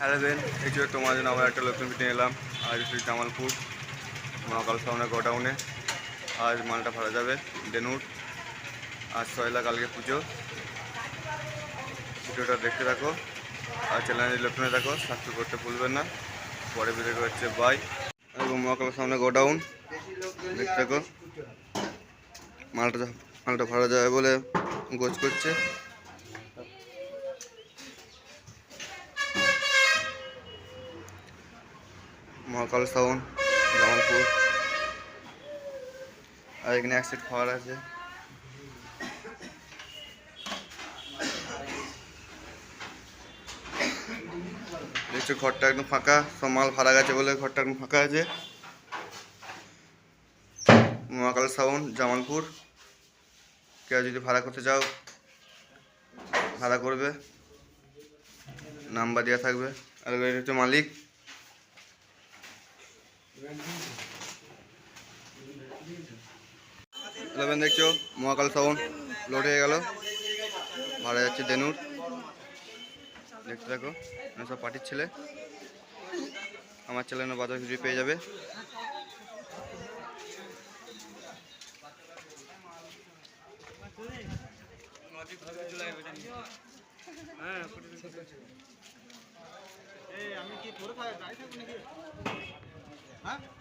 Hello Ben এই যে তোমার জন্য আবার একটা নতুন ভিডিও এলাম। আজ হচ্ছে জামালপুর, মহাকাল সামনে গোডাউনে আজ মালটা ভরা যাবে ডেনুট আজ সয়লা কালকে পুজো। ভিডিওটা দেখতে থাকো। আর চ্যানেলে নতুনে থাকো সাবস্ক্রাইব করতে ভুলবেন না। পরে ভিডিও হচ্ছে বাই এবং মহাকাল সামনে গোডাউন দেখতে থাকো। মালটা মালটা ভরা যাবে বলে গোছ করছে। মহাকাল সাউন জামালপুর। আর এখানে এক সেট খাওয়ার আছে। দেখছ, ঘরটা একদম ফাঁকা। সব মাল ভাড়া গেছে বলে ঘরটা একদম ফাঁকা আছে। মহাকাল সাউন জামালপুর। কেউ যদি ভাড়া করতে চাও, ভাড়া করবে। নাম্বার দেওয়া থাকবে। আর এটা হচ্ছে মালিক। ইলেভেন দেখছ? মহাকাল সাউন লোড হয়ে গেল। ভাড়া যাচ্ছে দেনুর। দেখতে থাকো সব পার্টির ছেলে। আমার চ্যানেলে বাজার ভিডিও পেয়ে যাবে। আমি কি ¿Ah?